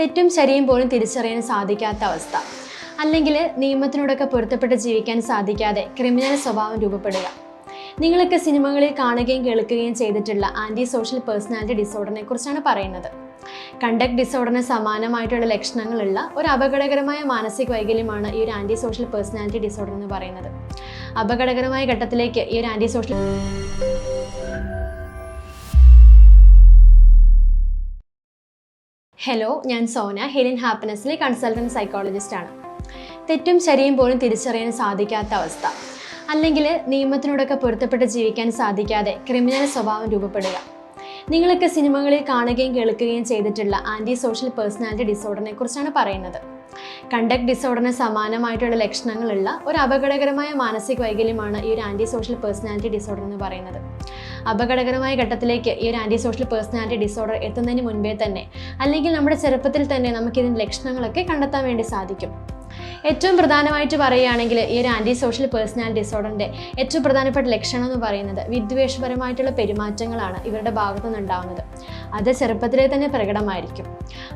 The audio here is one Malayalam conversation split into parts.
തെറ്റും ശരിയും പോലും തിരിച്ചറിയാൻ സാധിക്കാത്ത അവസ്ഥ. അല്ലെങ്കിൽ നിയമത്തിനോടൊക്കെ പൊരുത്തപ്പെട്ട് ജീവിക്കാൻ സാധിക്കാതെ ക്രിമിനൽ സ്വഭാവം രൂപപ്പെടുക. നിങ്ങളൊക്കെ സിനിമകളിൽ കാണുകയും കേൾക്കുകയും ചെയ്തിട്ടുള്ള ആന്റി സോഷ്യൽ പേഴ്സണാലിറ്റി ഡിസോർഡറിനെ കുറിച്ചാണ് പറയുന്നത്. കണ്ടക്ട് ഡിസോർഡറിന് സമാനമായിട്ടുള്ള ലക്ഷണങ്ങളുള്ള ഒരു അപകടകരമായ മാനസിക വൈകല്യമാണ് ഈ ഒരു ആന്റി സോഷ്യൽ പേഴ്സണാലിറ്റി ഡിസോർഡർ എന്ന് പറയുന്നത്. അപകടകരമായ ഘട്ടത്തിലേക്ക് ഈ ഒരു ആന്റി സോഷ്യൽ ഹലോ ഞാൻ സോന ഹെലിൻ ഹാപ്പിനെസ്സിലെ കൺസൾട്ടന്റ് സൈക്കോളജിസ്റ്റ് ആണ്. തെറ്റും ശരിയും പോലും തിരിച്ചറിയാൻ സാധിക്കാത്ത അവസ്ഥ. അല്ലെങ്കിൽ നിയമത്തിനോടൊക്കെ പൊരുത്തപ്പെട്ട് ജീവിക്കാൻ സാധിക്കാതെ ക്രിമിനൽ സ്വഭാവം രൂപപ്പെടുക. നിങ്ങളൊക്കെ സിനിമകളിൽ കാണുകയും കേൾക്കുകയും ചെയ്തിട്ടുള്ള ആന്റി സോഷ്യൽ പേഴ്സണാലിറ്റി ഡിസോർഡറിനെ കുറിച്ചാണ് പറയുന്നത്. കണ്ടക്ട് ഡിസോർഡറിന് സമാനമായിട്ടുള്ള ലക്ഷണങ്ങളുള്ള ഒരു അപകടകരമായ മാനസിക വൈകല്യമാണ് ഈ ഒരു ആന്റി സോഷ്യൽ പേഴ്സണാലിറ്റി ഡിസോർഡർ എന്ന് പറയുന്നത്. അപകടകരമായ ഘട്ടത്തിലേക്ക് ഈ ഒരു ആന്റി സോഷ്യൽ പേഴ്സണാലിറ്റി ഡിസോർഡർ എത്തുന്നതിന് മുൻപേ തന്നെ അല്ലെങ്കിൽ നമ്മുടെ ചെറുപ്പത്തിൽ തന്നെ നമുക്കിതിന്റെ ലക്ഷണങ്ങളൊക്കെ കണ്ടെത്താൻ വേണ്ടി സാധിക്കും. ഏറ്റവും പ്രധാനമായിട്ട് പറയുകയാണെങ്കിൽ ഈ ഒരു ആന്റി സോഷ്യൽ പേഴ്സണാലിറ്റി ഡിസോർഡറിന്റെ ഏറ്റവും പ്രധാനപ്പെട്ട ലക്ഷണം എന്ന് പറയുന്നത് വിദ്വേഷപരമായിട്ടുള്ള പെരുമാറ്റങ്ങളാണ് ഇവരുടെ ഭാഗത്തു നിന്നുണ്ടാവുന്നത്. അത് ചെറുപ്പത്തിലേ തന്നെ പ്രകടമായിരിക്കും.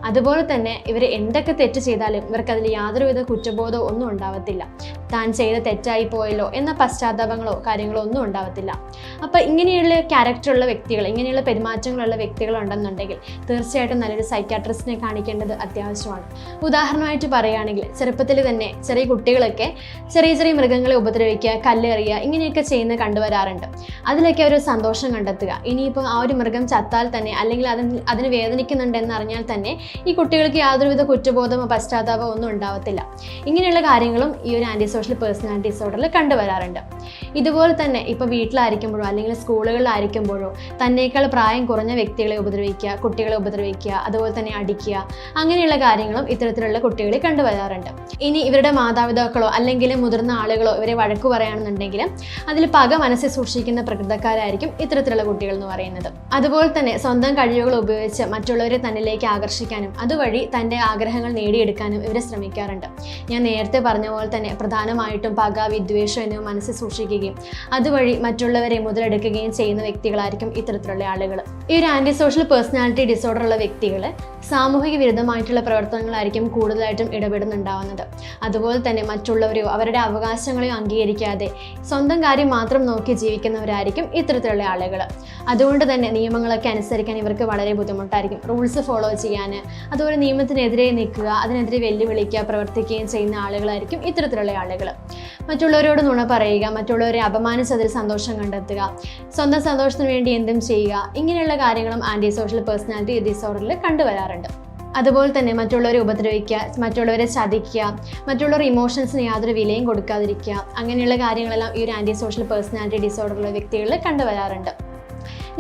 അതുപോലെ തന്നെ ഇവർ എന്തൊക്കെ തെറ്റ് ചെയ്താലും ഇവർക്കതിൽ യാതൊരുവിധ കുറ്റബോധമോ ഒന്നും ഉണ്ടാവത്തില്ല. താൻ ചെയ്ത തെറ്റായി പോയല്ലോ എന്ന പശ്ചാത്താപങ്ങളോ കാര്യങ്ങളോ ഒന്നും ഉണ്ടാവത്തില്ല. അപ്പോൾ ഇങ്ങനെയുള്ള ക്യാരക്ടറുള്ള വ്യക്തികൾ ഇങ്ങനെയുള്ള പെരുമാറ്റങ്ങളുള്ള വ്യക്തികളുണ്ടെന്നുണ്ടെങ്കിൽ തീർച്ചയായിട്ടും നല്ലൊരു സൈക്കാട്രിസ്റ്റിനെ കാണിക്കേണ്ടത് അത്യാവശ്യമാണ്. ഉദാഹരണമായിട്ട് പറയുകയാണെങ്കിൽ ചെറുപ്പത്തിൽ തന്നെ ചെറിയ കുട്ടികളൊക്കെ ചെറിയ ചെറിയ മൃഗങ്ങളെ ഉപദ്രവിക്കുക കല്ലെറിയുക ഇങ്ങനെയൊക്കെ ചെയ്യുന്ന കണ്ടുവരാറുണ്ട്. അതിലൊക്കെ ഒരു സന്തോഷം കണ്ടെത്തുക. ഇനിയിപ്പോൾ ആ ഒരു മൃഗം ചത്താൽ തന്നെ അല്ലെങ്കിൽ അതിന് അതിന് വേദനിക്കുന്നുണ്ട് എന്നറിഞ്ഞാൽ തന്നെ ഈ കുട്ടികൾക്ക് യാതൊരുവിധ കുറ്റബോധമോ പശ്ചാത്താപമോ ഒന്നും ഉണ്ടാവത്തില്ല. ഇങ്ങനെയുള്ള കാര്യങ്ങളും ഈ ഒരു ആന്റി സോഷ്യൽ പേഴ്സണാലിറ്റി ഡിസോർഡറിൽ കണ്ടുവരാറുണ്ട്. ഇതുപോലെ തന്നെ ഇപ്പോൾ വീട്ടിലായിരിക്കുമ്പോഴോ അല്ലെങ്കിൽ സ്കൂളുകളിലായിരിക്കുമ്പോഴോ തന്നേക്കാൾ പ്രായം കുറഞ്ഞ വ്യക്തികളെ ഉപദ്രവിക്കുക കുട്ടികളെ ഉപദ്രവിക്കുക അതുപോലെ തന്നെ അടിക്കുക അങ്ങനെയുള്ള കാര്യങ്ങളും ഇത്തരത്തിലുള്ള കുട്ടികളിൽ കണ്ടുവരാറുണ്ട്. ഇനി ഇവരുടെ മാതാപിതാക്കളോ അല്ലെങ്കിൽ മുതിർന്ന ആളുകളോ ഇവരെ വഴക്കു പറയുകയാണെന്നുണ്ടെങ്കിൽ അതിൽ പക മനസ്സിൽ സൂക്ഷിക്കുന്ന പ്രകൃതക്കാരായിരിക്കും ഇത്തരത്തിലുള്ള കുട്ടികൾ എന്ന് പറയുന്നത്. അതുപോലെ തന്നെ സ്വന്തം കഴിവുകൾ ഉപയോഗിച്ച് മറ്റുള്ളവരെ തന്നിലേക്ക് ആകർഷിക്കാനും അതുവഴി തന്റെ ആഗ്രഹങ്ങൾ നേടിയെടുക്കാനും ഇവരെ ശ്രമിക്കാറുണ്ട്. ഞാൻ നേരത്തെ പറഞ്ഞ പോലെ തന്നെ പ്രധാനമായിട്ടും പക വിദ്വേഷം എന്നിവ മനസ്സിൽ സൂക്ഷിക്കുകയും അതുവഴി മറ്റുള്ളവരെ മുതലെടുക്കുകയും ചെയ്യുന്ന വ്യക്തികളായിരിക്കും ഇത്തരത്തിലുള്ള ആളുകൾ. ഈ ഒരു ആന്റി സോഷ്യൽ പേഴ്സണാലിറ്റി ഡിസോർഡർ ഉള്ള വ്യക്തികൾ സാമൂഹിക വിരുദ്ധമായിട്ടുള്ള പ്രവർത്തനങ്ങളായിരിക്കും കൂടുതലായിട്ടും ഇടപെടുന്നുണ്ടാവുന്നത്. അതുപോലെ തന്നെ മറ്റുള്ളവരെയോ അവരുടെ അവകാശങ്ങളെയോ അംഗീകരിക്കാതെ സ്വന്തം കാര്യം മാത്രം നോക്കി ജീവിക്കുന്നവരായിരിക്കും ഇത്തരത്തിലുള്ള ആളുകൾ അതുകൊണ്ട് തന്നെ നിയമങ്ങളൊക്കെ അനുസരിക്കാൻ ഇവർക്ക് വളരെ ബുദ്ധിമുട്ടായിരിക്കും. റൂൾസ് ഫോളോ ചെയ്യാൻ അതുപോലെ നിയമത്തിനെതിരെ നിൽക്കുക അതിനെതിരെ വെല്ലുവിളിക്കുക പ്രവർത്തിക്കുകയും ചെയ്യുന്ന ആളുകളായിരിക്കും ഇത്തരത്തിലുള്ള ആളുകൾ മറ്റുള്ളവരോട് നുണ പറയുക മറ്റുള്ളവരെ അപമാനിച്ചതിൽ സന്തോഷം കണ്ടെത്തുക സ്വന്തം സന്തോഷത്തിന് വേണ്ടി എന്തും ചെയ്യുക ഇങ്ങനെയുള്ള കാര്യങ്ങളും ആന്റി സോഷ്യൽ പേഴ്സണാലിറ്റി ഡിസോർഡറിൽ കണ്ടുവരാറുണ്ട്. അതുപോലെ തന്നെ മറ്റുള്ളവരെ ഉപദ്രവിക്കുക മറ്റുള്ളവരെ ചതിക്കുക മറ്റുള്ളവർ ഇമോഷൻസിന് യാതൊരു വിലയും കൊടുക്കാതിരിക്കുക. അങ്ങനെയുള്ള കാര്യങ്ങളെല്ലാം ഈ ഒരു ആന്റി സോഷ്യൽ പേഴ്സണാലിറ്റി ഡിസോർഡറുള്ള വ്യക്തികളിൽ കണ്ടുവരാറുണ്ട്.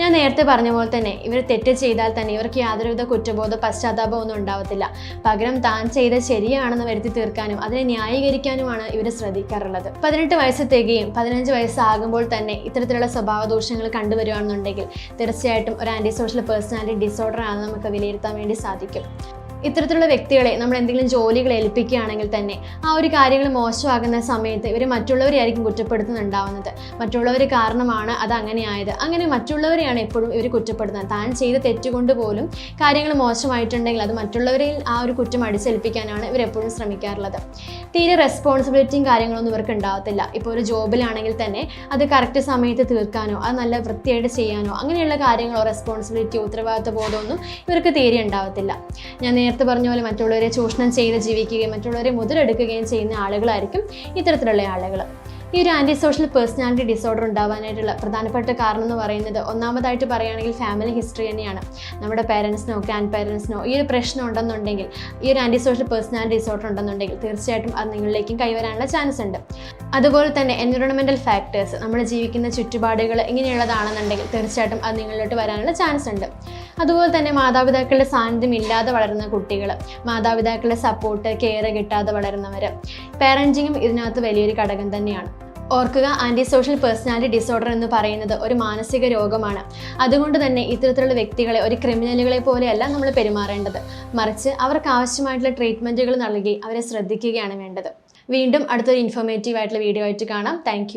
ഞാൻ നേരത്തെ പറഞ്ഞ പോലെ തന്നെ ഇവർ തെറ്റ് ചെയ്താൽ തന്നെ ഇവർക്ക് യാതൊരുവിധ കുറ്റബോധ പശ്ചാത്താപം ഒന്നും ഉണ്ടാവത്തില്ല. പകരം താൻ ചെയ്ത ശരിയാണെന്ന് വരുത്തി തീർക്കാനും അതിനെ ന്യായീകരിക്കാനുമാണ് ഇവർ ശ്രദ്ധിക്കാറുള്ളത്. പതിനെട്ട് വയസ്സ് തികയും പതിനഞ്ച് വയസ്സാകുമ്പോൾ തന്നെ ഇത്തരത്തിലുള്ള സ്വഭാവ ദോഷങ്ങൾ കണ്ടുവരികയാണെന്നുണ്ടെങ്കിൽ തീർച്ചയായിട്ടും ഒരു ആന്റി സോഷ്യൽ പേഴ്സണാലിറ്റി ഡിസോർഡർ ആണെന്ന് നമുക്ക് വിലയിരുത്താൻ വേണ്ടി സാധിക്കും. ഇത്തരത്തിലുള്ള വ്യക്തികളെ നമ്മൾ എന്തെങ്കിലും ജോലികൾ ഏൽപ്പിക്കുകയാണെങ്കിൽ തന്നെ ആ ഒരു കാര്യങ്ങൾ മോശമാകുന്ന സമയത്ത് ഇവർ മറ്റുള്ളവരെ ആയിരിക്കും കുറ്റപ്പെടുത്തുന്നുണ്ടാവുന്നത്. മറ്റുള്ളവർ കാരണമാണ് അത് അങ്ങനെ ആയത് അങ്ങനെ മറ്റുള്ളവരെയാണ് എപ്പോഴും ഇവർ കുറ്റപ്പെടുത്തുന്നത്. താൻ ചെയ്ത തെറ്റുകൊണ്ട് പോലും കാര്യങ്ങൾ മോശമായിട്ടുണ്ടെങ്കിൽ അത് മറ്റുള്ളവരിൽ ആ ഒരു കുറ്റം അടിച്ചേൽപ്പിക്കാനാണ് ഇവരെപ്പോഴും ശ്രമിക്കാറുള്ളത്. തീരെ റെസ്പോൺസിബിലിറ്റിയും കാര്യങ്ങളൊന്നും ഇവർക്ക് ഉണ്ടാവത്തില്ല. ഇപ്പോൾ ഒരു ജോബിലാണെങ്കിൽ തന്നെ അത് കറക്റ്റ് സമയത്ത് തീർക്കാനോ അത് നല്ല വൃത്തിയായിട്ട് ചെയ്യാനോ അങ്ങനെയുള്ള കാര്യങ്ങളോ റെസ്പോൺസിബിലിറ്റിയോ ഉത്തരവാദിത്വ ബോധമൊന്നും ഇവർക്ക് തീരെ ഉണ്ടാവത്തില്ല. ഞാൻ നേരത്തെ പറഞ്ഞ പോലെ മറ്റുള്ളവരെ ചൂഷണം ചെയ്ത് ജീവിക്കുകയും മറ്റുള്ളവരെ മുതലെടുക്കുകയും ചെയ്യുന്ന ആളുകളായിരിക്കും ഇത്തരത്തിലുള്ള ആളുകൾ ഈ ഒരു ആന്റി സോഷ്യൽ പേഴ്സണാലിറ്റി ഡിസോർഡർ ഉണ്ടാവാനായിട്ടുള്ള പ്രധാനപ്പെട്ട കാരണം എന്ന് പറയുന്നത് ഒന്നാമതായിട്ട് പറയുകയാണെങ്കിൽ ഫാമിലി ഹിസ്റ്ററി തന്നെയാണ്. നമ്മുടെ പേരൻസിനോ ഗ്രാൻഡ് പേരൻസിനോ ഈ ഒരു പ്രശ്നം ഉണ്ടെന്നുണ്ടെങ്കിൽ ഈ ഒരു ആന്റി സോഷ്യൽ പേഴ്സണാലിറ്റി ഡിസോർഡർ ഉണ്ടെന്നുണ്ടെങ്കിൽ തീർച്ചയായിട്ടും അത് നിങ്ങളിലേക്കും കൈവരാനുള്ള ചാൻസ് ഉണ്ട്. അതുപോലെ തന്നെ എൻവിറോൺമെന്റൽ ഫാക്ടേഴ്സ് നമ്മൾ ജീവിക്കുന്ന ചുറ്റുപാടുകൾ ഇങ്ങനെയുള്ളതാണെന്നുണ്ടെങ്കിൽ തീർച്ചയായിട്ടും അത് നിങ്ങളിലോട്ട് വരാനുള്ള ചാൻസ് ഉണ്ട്. അതുപോലെ തന്നെ മാതാപിതാക്കളുടെ സാന്നിധ്യം ഇല്ലാതെ വളരുന്ന കുട്ടികൾ മാതാപിതാക്കളുടെ സപ്പോർട്ട് കെയർ കിട്ടാതെ വളരുന്നവർ പാരന്റിങ്ങും ഇതിനകത്ത് വലിയൊരു ഘടകം തന്നെയാണ്. ഓർക്കുക ആന്റി സോഷ്യൽ പേഴ്സണാലിറ്റി ഡിസോർഡർ എന്ന് പറയുന്നത് ഒരു മാനസിക രോഗമാണ്. അതുകൊണ്ട് തന്നെ ഇത്തരത്തിലുള്ള വ്യക്തികളെ ഒരു ക്രിമിനലുകളെ പോലെയല്ല നമ്മൾ പെരുമാറേണ്ടത്. മറിച്ച് അവർക്ക് ആവശ്യമായിട്ടുള്ള ട്രീറ്റ്മെന്റുകൾ നൽകി അവരെ ശ്രദ്ധിക്കുകയാണ് വേണ്ടത്. വീണ്ടും അടുത്തൊരു ഇൻഫോർമേറ്റീവ് ആയിട്ടുള്ള വീഡിയോ ആയിട്ട് കാണാം. താങ്ക്